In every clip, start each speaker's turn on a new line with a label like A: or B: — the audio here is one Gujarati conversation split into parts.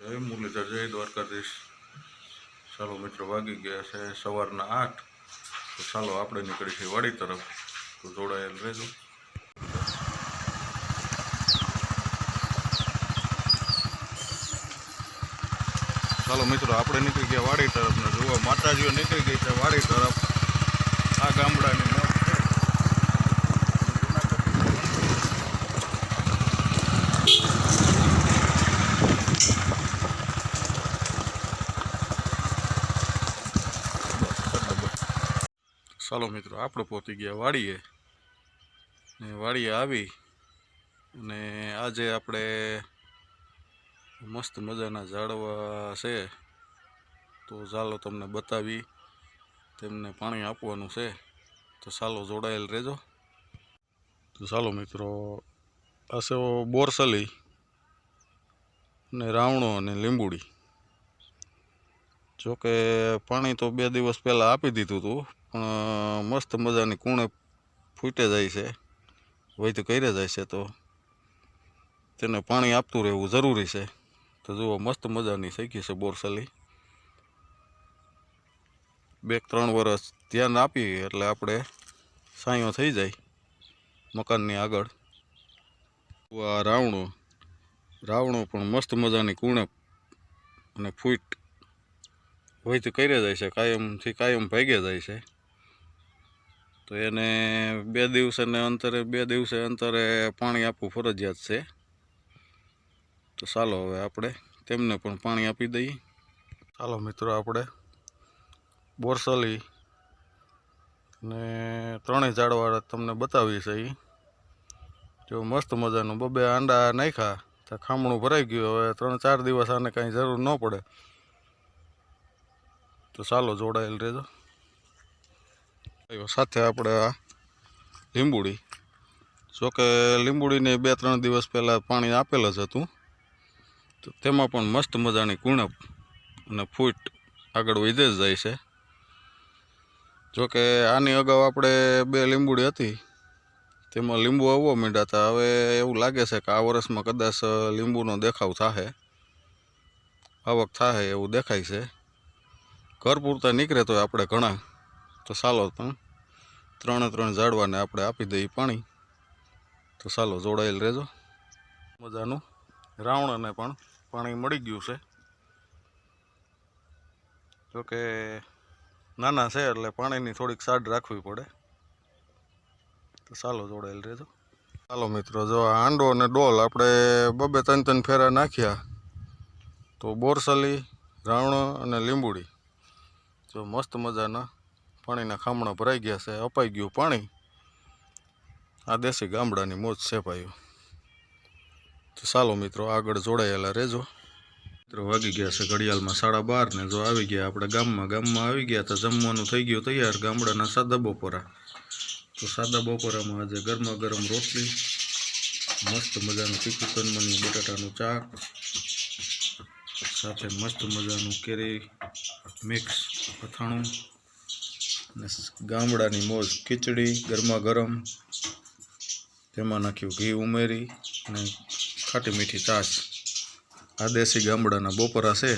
A: જય મુરલીધર જય દ્વારકાધીશ. ચાલો મિત્રો, વાગી ગયા છે સવારના આઠ. તો ચાલો આપણે નીકળી છીએ વાડી તરફ. તો જોડાયેલ રહેજો. ચાલો મિત્રો, આપણે નીકળી ગયા વાડી તરફ ને જોવા. માતાજીઓ નીકળી ગઈ છે વાડી તરફ. આ ગામડાની ચાલો મિત્રો, આપણે પહોંચી ગયા વાડીએ. ને વાડીએ આવી અને આજે આપણે મસ્ત મજાના ઝાડવા છે. તો ચાલો તમને બતાવી, તેમને પાણી આપવાનું છે. તો ચાલો જોડાયેલ રહેજો. તો ચાલો મિત્રો, આ છે બોરસલી ને રાવણો અને લીંબુડી. જોકે પાણી તો બે દિવસ પહેલાં આપી દીધું હતું પણ મસ્ત મજાની કૂણે ફૂટે જાય છે. વૈધ કરે જાય છે તો. તેને પાણી આપતું રહેવું જરૂરી છે. તો જુઓ, મસ્ત મજાની શીખી છે બોરસલી બે ત્રણ વર્ષ ધ્યાન આપીએ એટલે આપણે સાંયો થઈ જાય મકાનની આગળ. આ રાવણો રાવણો પણ મસ્ત મજાની કૂણે અને ફૂટ હોય તો કર્યા જાય છે, કાયમથી કાયમ ભાગે જાય છે. તો એને બે દિવસેને અંતરે, બે દિવસે અંતરે પાણી આપવું ફરજિયાત છે. તો ચાલો હવે આપણે તેમને પણ પાણી આપી દઈએ. ચાલો મિત્રો, આપણે બોરસલી ને ત્રણેય ઝાડવાળા તમને બતાવી છે એ જો મસ્ત મજાનું બબે આંડા નાખ્યા, તો ખામણું ભરાઈ ગયું. હવે ત્રણ ચાર દિવસ આને કાંઈ જરૂર ન પડે. તો ચાલો જોડાયેલ રહેજો. સાથે આપણે આ લીંબુડી. જોકે લીંબુડીને બે ત્રણ દિવસ પહેલાં પાણી આપેલ જ હતું. તો તેમાં પણ મસ્ત મજાની કુણપ અને ફૂટ આગળ વધે જ જાય છે. જોકે આની અગાઉ આપણે બે લીંબુડી હતી. તેમાં લીંબુ આવવા માંડ્યા હવે એવું લાગે છે કે આ વર્ષમાં કદાચ લીંબુનો દેખાવ થાશે આવક થાશે એવું દેખાય છે. ઘર પૂરતા નીકળે તો આપણે ઘણા. તો ચાલો પણ ત્રણે ત્રણ ઝાડવાને આપણે આપી દઈએ પાણી. તો ચાલો જોડાયેલ રહેજો. મજાનું. રાવણને પણ પાણી મળી ગયું છે. જોકે નાના છે એટલે પાણીની થોડીક સાડ રાખવી પડે. તો ચાલો જોડાયેલ રહેજો. ચાલો મિત્રો, જો આ આંડો અને ડોલ આપણે બબે ત્રણ ત્રણ ફેરા નાખ્યા, તો બોરસલી, રાવણ અને લીંબુડી. જો મસ્ત મજાના પાણીના ખામણા ભરાઈ ગયા છે, અપાઈ ગયું પાણી. આ દેશી ગામડાની મોજ છે ભાઈઓ. તો ચાલો મિત્રો, આગળ જોડાયેલા રહેજો. મિત્રો વાગી ગયા છે ઘડિયાળમાં સાડા બાર ને જો આવી ગયા આપણે ગામમાં ગામમાં આવી ગયા તો જમવાનું થઈ ગયું તૈયાર, ગામડાના સાદા બપોરા. તો સાદા બપોરામાં આજે ગરમા ગરમ રોટલી, મસ્ત મજાનું તીખું કનમની બટાટાનું ચાક, સાથે મસ્ત મજાનું કેરી મિક્સ અથાણું અને ગામડાની મોજ ખીચડી ગરમા ગરમ, તેમાં નાખ્યું ઘી ઉમેરી અને ખાટી મીઠી છાશ. આ દેશી ગામડાના બપોરા છે.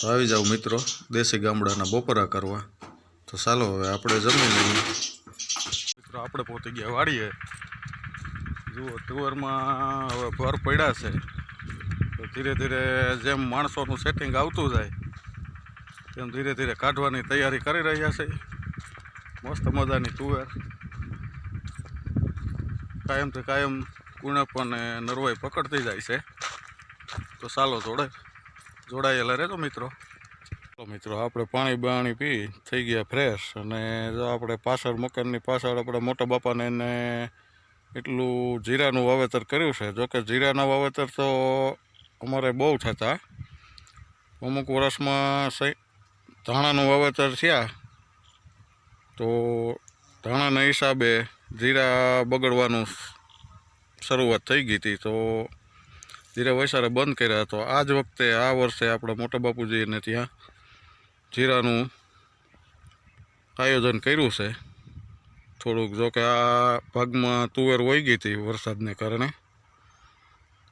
A: તો આવી જાઓ મિત્રો, દેશી ગામડાના બપોરા કરવા. તો ચાલો હવે આપણે જમી લઈએ. મિત્રો, આપણે પહોંચી ગયા વાડીએ. જુઓ, તુવરમાં હવે ભર પડ્યા છે. તો ધીરે ધીરે જેમ માણસોનું સેટિંગ આવતું જાય તેમ ધીરે ધીરે કાઢવાની તૈયારી કરી રહ્યા છે. મસ્ત મજાની તુવેર કાયમથી કાયમ કુણપ અને નરવાઈ પકડતી જાય છે. તો ચાલો જોડે, જોડાયેલા રહેજો મિત્રો. તો મિત્રો, આપણે પાણી બાણી પી, થઈ ગયા ફ્રેશ અને જો આપણે પાછળ મકાનની પાછળ આપણે મોટા બાપાને એને એટલું જીરાનું વાવેતર કર્યું છે. જોકે જીરાના વાવેતર તો અમારે બહુ થતા. અમુક વર્ષમાં ધાણાનું વાવેતર થયા તો ધાણાના હિસાબે જીરા બગડવાનું શરૂઆત થઈ ગઈ હતી. તો જીરા વૈસારે બંધ કર્યા તો આ જ વખતે આ વર્ષે આપણે મોટા બાપુજીને ત્યાં જીરાનું આયોજન કર્યું છે. થોડુંક જોકે આ ભાગમાં તુવેર વહી ગઈ હતી વરસાદને કારણે.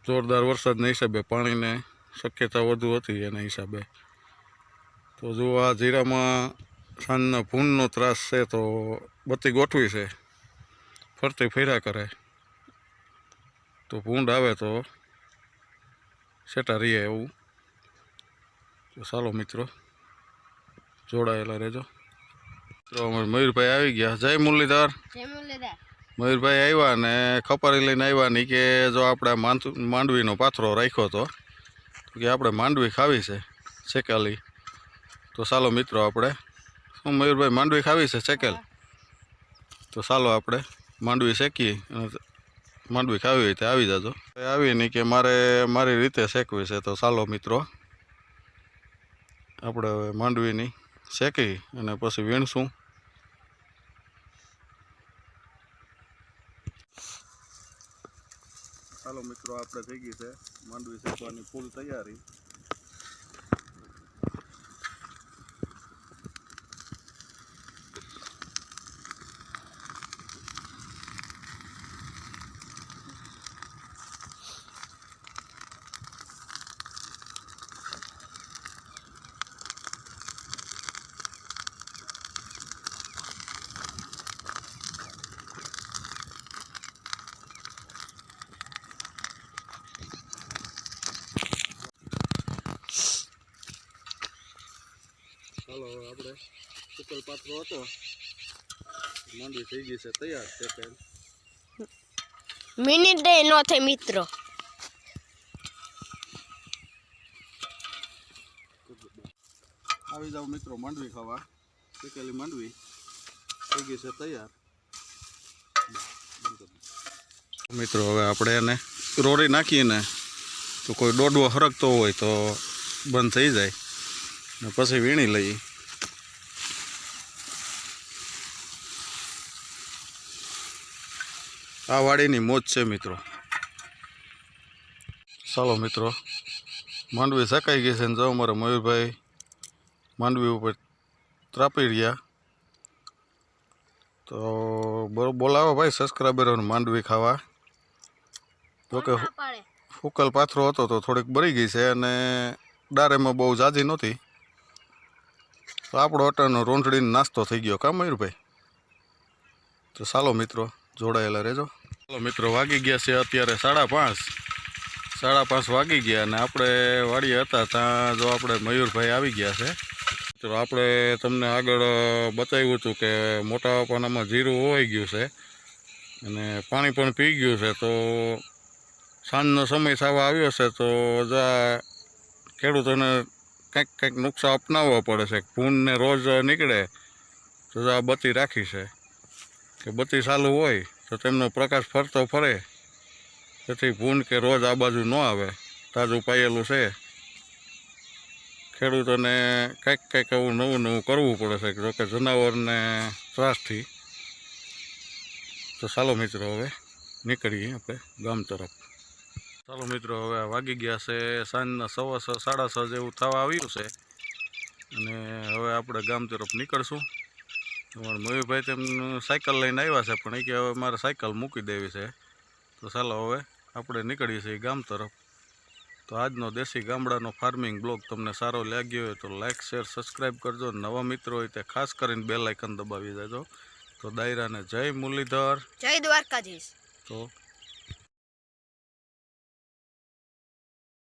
A: જોરદાર વરસાદના હિસાબે પાણીને શક્યતા વધુ હતી એના હિસાબે. તો જો આ જીરામાં સાંજના ફૂનનો ત્રાસ છે તો બત્તી ગોઠવી છે. ફરતી ફેર્યા કરે. તો ભૂંડ આવે તો સેટા રહીએ એવું. તો ચાલો મિત્રો જોડાયેલા રહેજો. તો અમારે મયુરભાઈ આવી ગયા. જય મુરલીધર. મયુરભાઈ આવ્યા ને ખપારી લઈને આવ્યા નહીં કે જો આપણે માંડવીનો પાથરો રાખ્યો હતો તો કે આપણે માંડવી ખાવી છે શેકાલી. તો ચાલો મિત્રો આપણે. શું મયુરભાઈ, માંડવી ખાવી છે શેકેલ? તો ચાલો આપણે માંડવી શેકી અને માંડવી ખાવી હોય તો આવી જાજો. નહીં કે મારે, મારી રીતે શેકવી છે. તો ચાલો મિત્રો, આપણે હવે માંડવીની શેકી અને પછી વીણશું. ચાલો મિત્રો, આપણે થઈ ગઈ છે માંડવી શેકવાની ફૂલ તૈયારી ચાલો હવે આપણે સુકલ પાત્રો હતો માંડવી થઈ ગઈ છે તૈયાર શેકેલ
B: મિનિટ ન થઈ મિત્રો
A: આવી જાઓ મિત્રો માંડવી ખાવા શેકેલી માંડવી થઈ ગઈ છે તૈયાર મિત્રો હવે આપણે એને રોરી નાખીને તો કોઈ દોડવો હરકતો હોય તો બંધ થઈ જાય. ને પછી વીણી લઈએ. આ વાડીની મોજ છે મિત્રો. ચાલો મિત્રો. માંડવી સકાઈ ગઈ છે ને જો અમારા મયુરભાઈ માંડવી ઉપર ત્રાપી રહ્યા. તો બોલાવો ભાઈ સબસ્ક્રાઈબરોને માંડવી ખાવા. જોકે ફૂકલ પાથરો હતો તો થોડીક બળી ગઈ છે અને ડારેમાં બહુ જાજી નહોતી. તો આપણો અટાનો રોંઢડીનો નાસ્તો થઈ ગયો કા મયુરભાઈ? તો ચાલો મિત્રો. જોડાયેલા રહેજો. ચાલો મિત્રો, વાગી ગયા છે અત્યારે સાડા પાંચ. સાડા પાંચ વાગી ગયા અને આપણે વાડીએ હતા ત્યાં જો આપણે મયુરભાઈ આવી ગયા છે. તો આપણે તમને આગળ બતાવ્યું હતું કે મોટા પાનામાં જીરું હોવાઈ ગયું છે અને પાણી પણ પી ગયું છે. તો સાંજનો સમય સાવા આવ્યો છે, તો જા ખેડૂતોને કંઈક કંઈક નુકસાન અપનાવવા પડે છે. ફૂનને રોજ નીકળે, તો આ બચી રાખી છે. કે બત્તી ચાલુ હોય તો તેમનો પ્રકાશ ફરતો ફરે. તેથી ભૂન કે રોજ આ બાજુ ન આવે. તાજું પાયેલું છે. ખેડૂતોને કંઈક કંઈક એવું નવું નવું કરવું પડે છે. જોકે જનાવરને ત્રાસથી. તો ચાલો મિત્રો હવે નીકળીએ આપણે ગામ તરફ. ચાલો મિત્રો હવે વાગી ગયા છે સાંજના સવા સાડા છ જેવું થવા આવ્યું છે. અને હવે આપણે ગામ તરફ નીકળશું. મયુરભાઈ તેમનું સાયકલ લઈને આવ્યા છે પણ એ કે હવે મારે સાયકલ મૂકી દેવી છે. તો ચાલો હવે આપણે નીકળીએ છીએ ગામ તરફ. તો આજનો દેશી ગામડાનો ફાર્મિંગ બ્લોગ તમને સારો લાગ્યો હોય તો લાઇક શેર સબસ્ક્રાઈબ કરજો. નવા મિત્રો હોય તે ખાસ કરીને બે આઇકન દબાવી દેજો. તો દાયરાને જય મુરલીધર.
B: જય દ્વારકાધીશ.
A: તો